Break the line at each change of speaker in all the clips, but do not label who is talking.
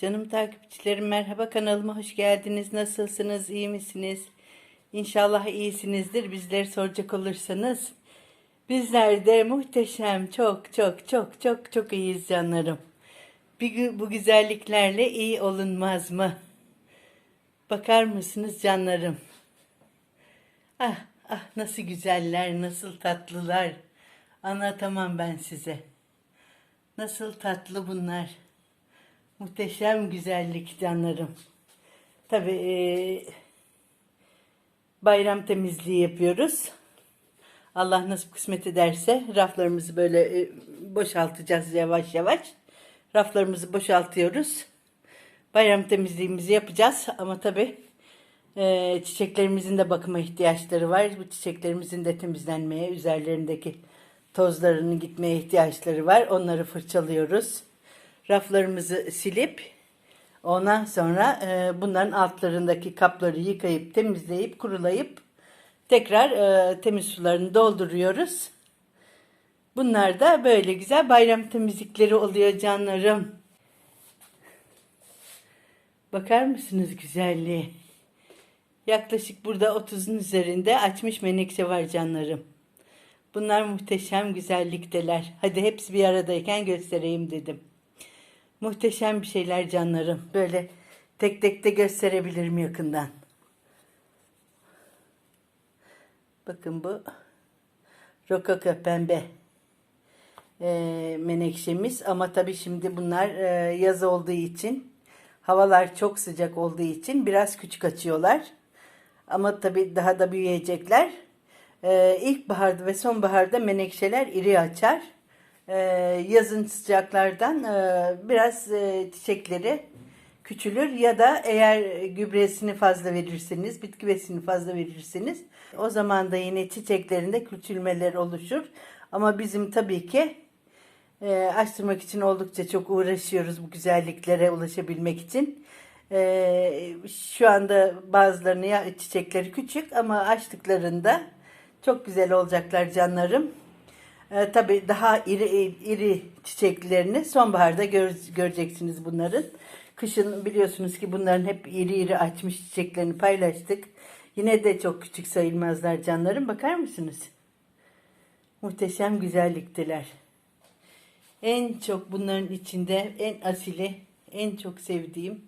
Canım takipçilerim merhaba kanalıma hoş geldiniz. Nasılsınız? iyi misiniz? İnşallah iyisinizdir. Bizleri soracak olursanız bizler de muhteşem çok çok çok çok çok iyiyiz canlarım. Bir, bu güzelliklerle iyi olunmaz mı? Bakar mısınız canlarım? Ah ah nasıl güzeller, nasıl tatlılar. Anlatamam ben size. Nasıl tatlı bunlar. Muhteşem güzellik canlarım. Tabii eee, bayram temizliği yapıyoruz. Allah nasip kısmet ederse raflarımızı böyle e, boşaltacağız yavaş yavaş. Raflarımızı boşaltıyoruz. Bayram temizliğimizi yapacağız ama tabii e, çiçeklerimizin de bakıma ihtiyaçları var. Bu çiçeklerimizin de temizlenmeye, üzerlerindeki tozlarının gitmeye ihtiyaçları var. Onları fırçalıyoruz. Raflarımızı silip ondan sonra e, bunların altlarındaki kapları yıkayıp temizleyip kurulayıp tekrar e, temiz sularını dolduruyoruz. Bunlar da böyle güzel bayram temizlikleri oluyor canlarım. Bakar mısınız güzelliğe? Yaklaşık burada 30'un üzerinde açmış menekşe var canlarım. Bunlar muhteşem güzellikteler. Hadi hepsi bir aradayken göstereyim dedim. Muhteşem bir şeyler canlarım. Böyle tek tek de gösterebilirim yakından. Bakın bu rokoko pembe e, menekşemiz ama tabii şimdi bunlar e, yaz olduğu için havalar çok sıcak olduğu için biraz küçük açıyorlar. Ama tabii daha da büyüyecekler. E, ilkbaharda ve sonbaharda menekşeler iri açar. E, yazın sıcaklardan e, biraz e, çiçekleri küçülür ya da eğer gübresini fazla verirseniz, bitki besini fazla verirseniz o zaman da yine çiçeklerinde küçülmeler oluşur. Ama bizim tabii ki e, açtırmak için oldukça çok uğraşıyoruz bu güzelliklere ulaşabilmek için. E, şu anda bazılarını ya çiçekleri küçük ama açtıklarında çok güzel olacaklar canlarım. E, tabii daha iri iri çiçeklerini sonbaharda gör, göreceksiniz bunların. Kışın biliyorsunuz ki bunların hep iri iri açmış çiçeklerini paylaştık. Yine de çok küçük sayılmazlar canlarım. Bakar mısınız? Muhteşem güzellikteler. En çok bunların içinde en asili, en çok sevdiğim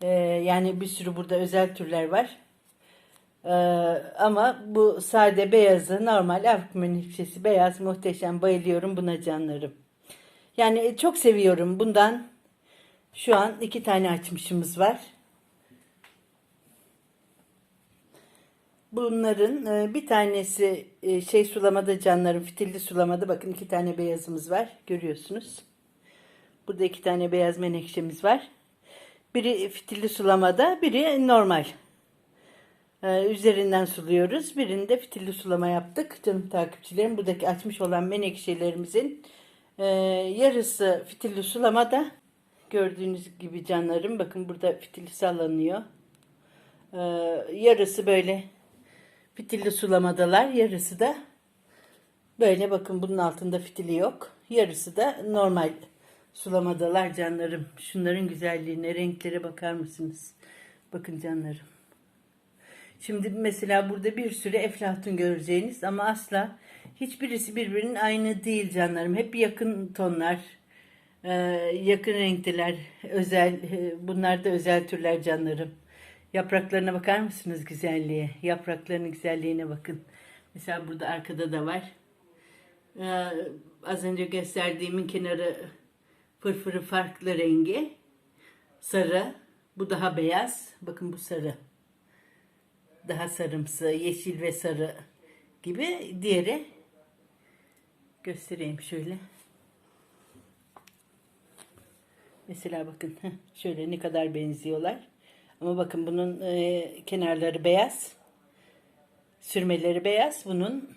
e, yani bir sürü burada özel türler var. Ee, ama bu sade beyazı normal Afrika menekşesi beyaz muhteşem bayılıyorum buna canlarım. Yani çok seviyorum bundan. Şu an iki tane açmışımız var. Bunların e, bir tanesi e, şey sulamada canlarım fitilli sulamada bakın iki tane beyazımız var görüyorsunuz. Burada iki tane beyaz menekşemiz var. Biri fitilli sulamada biri normal. Ee, üzerinden suluyoruz. Birinde fitilli sulama yaptık. Canım takipçilerim buradaki açmış olan menekşelerimizin e, yarısı fitilli sulamada. Gördüğünüz gibi canlarım bakın burada fitili sallanıyor. Ee, yarısı böyle fitilli sulamadalar. Yarısı da böyle bakın bunun altında fitili yok. Yarısı da normal sulamadalar canlarım. Şunların güzelliğine, renklere bakar mısınız? Bakın canlarım. Şimdi mesela burada bir sürü eflatun göreceğiniz ama asla hiçbirisi birbirinin aynı değil canlarım. Hep yakın tonlar, e, yakın renkliler, özel, e, bunlar da özel türler canlarım. Yapraklarına bakar mısınız güzelliğe? Yapraklarının güzelliğine bakın. Mesela burada arkada da var. Ee, az önce gösterdiğimin kenarı fırfırı farklı rengi. Sarı. Bu daha beyaz. Bakın bu sarı daha sarımsı, yeşil ve sarı gibi. Diğeri göstereyim şöyle. Mesela bakın şöyle ne kadar benziyorlar. Ama bakın bunun e, kenarları beyaz. Sürmeleri beyaz. Bunun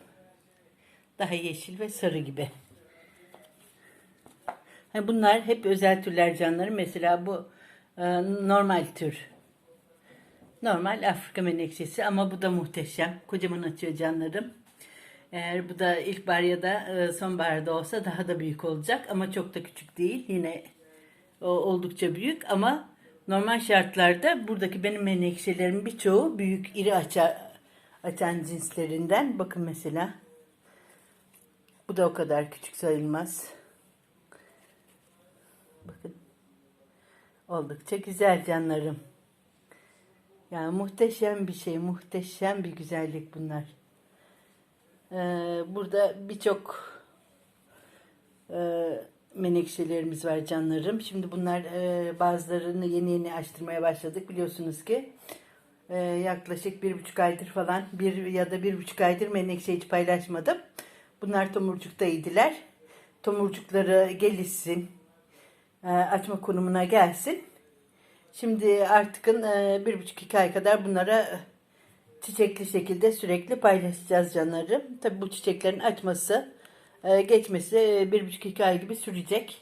daha yeşil ve sarı gibi. Ha, bunlar hep özel türler canları. Mesela bu e, normal tür. Normal Afrika menekşesi ama bu da muhteşem. Kocaman açıyor canlarım. Eğer bu da ilkbahar ya da e, sonbaharda olsa daha da büyük olacak ama çok da küçük değil. Yine oldukça büyük ama normal şartlarda buradaki benim menekşelerimin birçoğu büyük iri aça, açan cinslerinden. Bakın mesela bu da o kadar küçük sayılmaz. Bakın oldukça güzel canlarım. Yani muhteşem bir şey, muhteşem bir güzellik bunlar. Ee, burada birçok e, menekşelerimiz var canlarım. Şimdi bunlar e, bazılarını yeni yeni açtırmaya başladık. Biliyorsunuz ki e, yaklaşık bir buçuk aydır falan bir ya da bir buçuk aydır menekşe hiç paylaşmadım. Bunlar tomurcuktaydılar. Tomurcukları gelişsin, e, açma konumuna gelsin. Şimdi artık bir buçuk iki ay kadar bunlara çiçekli şekilde sürekli paylaşacağız canlarım. Tabi bu çiçeklerin açması, e, geçmesi e, bir buçuk iki ay gibi sürecek.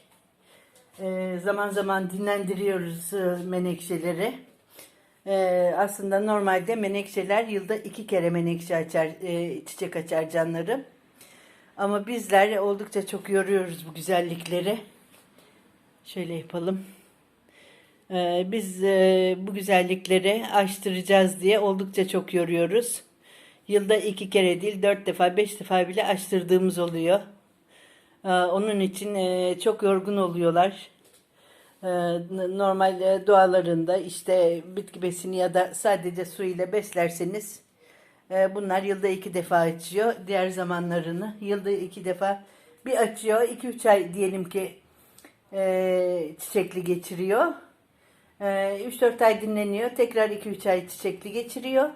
E, Zaman zaman dinlendiriyoruz e, menekşeleri. E, Aslında normalde menekşeler yılda iki kere menekşe açar, e, çiçek açar canlarım. Ama bizler oldukça çok yoruyoruz bu güzellikleri. Şöyle yapalım. Ee, Biz e, bu güzellikleri aştıracağız diye oldukça çok yoruyoruz. Yılda iki kere değil dört defa beş defa bile açtırdığımız oluyor. Ee, Onun için e, çok yorgun oluyorlar. Ee, Normal e, doğalarında işte bitki besini ya da sadece su ile beslerseniz bunlar yılda iki defa açıyor. Diğer zamanlarını yılda iki defa bir açıyor. iki üç ay diyelim ki çiçekli geçiriyor. E, 3-4 ay dinleniyor. Tekrar 2-3 ay çiçekli geçiriyor.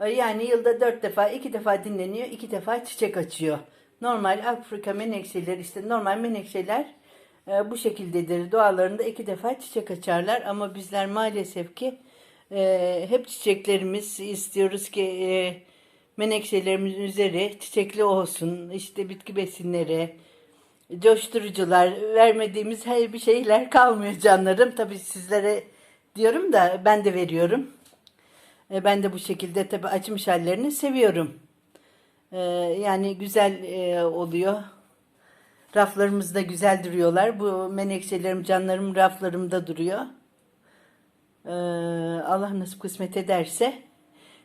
E, Yani yılda 4 defa, 2 defa dinleniyor, 2 defa çiçek açıyor. Normal Afrika menekşeleri işte normal menekşeler e, bu şekildedir. Doğalarında 2 defa çiçek açarlar ama bizler maalesef ki e, hep çiçeklerimiz istiyoruz ki e, menekşelerimizin üzeri çiçekli olsun. İşte bitki besinleri, coşturucular vermediğimiz her bir şeyler kalmıyor canlarım. Tabii sizlere diyorum da ben de veriyorum. E, Ben de bu şekilde tabii açmış hallerini seviyorum. E, Yani güzel e, oluyor. Raflarımızda güzel duruyorlar. Bu menekşelerim, canlarım raflarımda duruyor. Allah nasip kısmet ederse.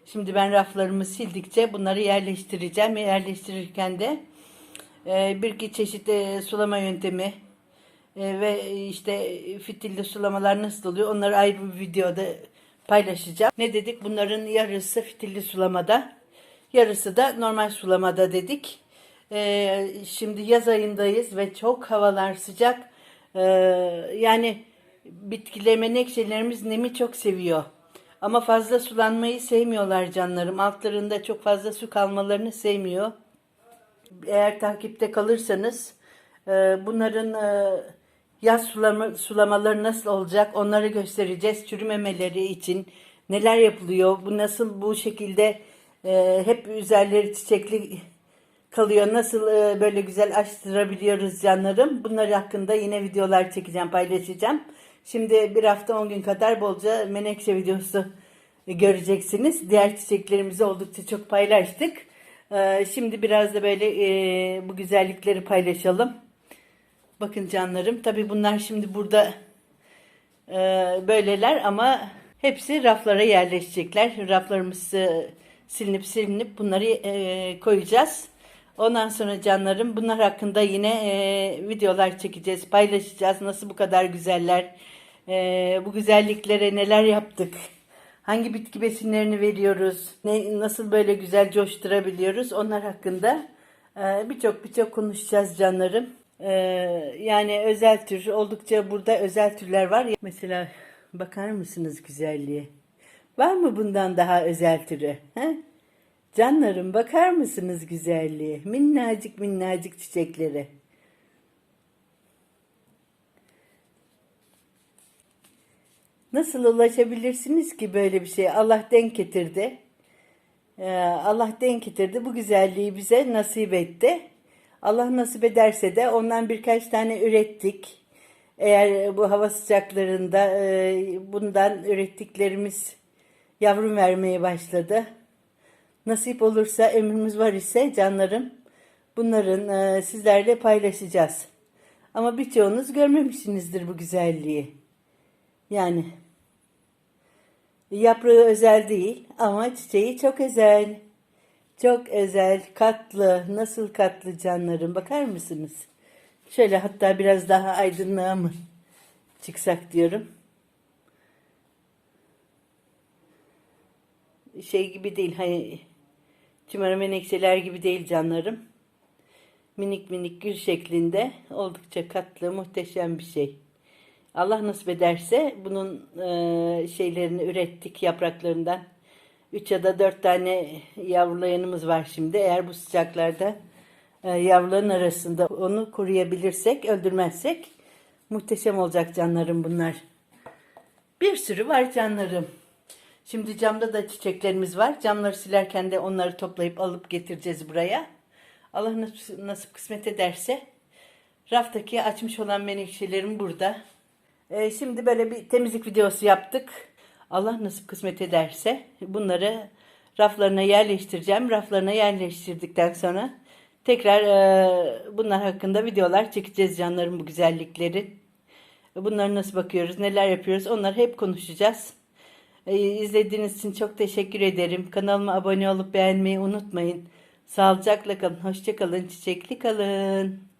Şimdi ben raflarımı sildikçe bunları yerleştireceğim. Yerleştirirken de bir iki çeşit e, sulama yöntemi e, ve işte fitilli sulamalar nasıl oluyor onları ayrı bir videoda paylaşacağım. Ne dedik? Bunların yarısı fitilli sulamada, yarısı da normal sulamada dedik. E, şimdi yaz ayındayız ve çok havalar sıcak. E, yani bitkiler, menekşelerimiz nemi çok seviyor. Ama fazla sulanmayı sevmiyorlar canlarım. Altlarında çok fazla su kalmalarını sevmiyor eğer takipte kalırsanız e, bunların e, yaz sulama, sulamaları nasıl olacak onları göstereceğiz. Çürümemeleri için neler yapılıyor, bu nasıl bu şekilde e, hep üzerleri çiçekli kalıyor, nasıl e, böyle güzel açtırabiliyoruz canlarım. Bunlar hakkında yine videolar çekeceğim, paylaşacağım. Şimdi bir hafta 10 gün kadar bolca menekşe videosu göreceksiniz. Diğer çiçeklerimizi oldukça çok paylaştık. Ee, Şimdi biraz da böyle e, bu güzellikleri paylaşalım. Bakın canlarım. Tabii bunlar şimdi burada e, böyleler ama hepsi raflara yerleşecekler. Raflarımız e, silinip silinip bunları e, koyacağız. Ondan sonra canlarım bunlar hakkında yine e, videolar çekeceğiz, paylaşacağız. Nasıl bu kadar güzeller, e, bu güzelliklere neler yaptık, hangi bitki besinlerini veriyoruz, ne, nasıl böyle güzel coşturabiliyoruz onlar hakkında e, birçok birçok konuşacağız canlarım. E, yani özel tür, oldukça burada özel türler var. Mesela bakar mısınız güzelliğe? Var mı bundan daha özel türü? He? Canlarım bakar mısınız güzelliğe? Minnacık minnacık çiçekleri. Nasıl ulaşabilirsiniz ki böyle bir şey? Allah denk getirdi. Ee, Allah denk getirdi. Bu güzelliği bize nasip etti. Allah nasip ederse de ondan birkaç tane ürettik. Eğer bu hava sıcaklarında e, bundan ürettiklerimiz yavrum vermeye başladı. Nasip olursa ömrümüz var ise canlarım bunların e, sizlerle paylaşacağız. Ama birçoğunuz görmemişsinizdir bu güzelliği. Yani yaprağı özel değil ama çiçeği çok özel. Çok özel, katlı, nasıl katlı canlarım bakar mısınız? Şöyle hatta biraz daha aydınlığa mı çıksak diyorum. Şey gibi değil, hani çimara menekşeler gibi değil canlarım. Minik minik gül şeklinde oldukça katlı, muhteşem bir şey. Allah nasip ederse bunun e, şeylerini ürettik yapraklarından. 3 ya da 4 tane yavrulayanımız var şimdi. Eğer bu sıcaklarda e, yavruların arasında onu koruyabilirsek, öldürmezsek muhteşem olacak canlarım bunlar. Bir sürü var canlarım. Şimdi camda da çiçeklerimiz var. Camları silerken de onları toplayıp alıp getireceğiz buraya. Allah nasip, nasip kısmet ederse raftaki açmış olan menekşelerim burada. Ee, şimdi böyle bir temizlik videosu yaptık. Allah nasip kısmet ederse bunları raflarına yerleştireceğim. Raflarına yerleştirdikten sonra tekrar e, bunlar hakkında videolar çekeceğiz canlarım bu güzellikleri. Bunları nasıl bakıyoruz, neler yapıyoruz onları hep konuşacağız. Ee, İzlediğiniz için çok teşekkür ederim. Kanalıma abone olup beğenmeyi unutmayın. Sağlıcakla kalın, hoşça kalın, çiçekli kalın.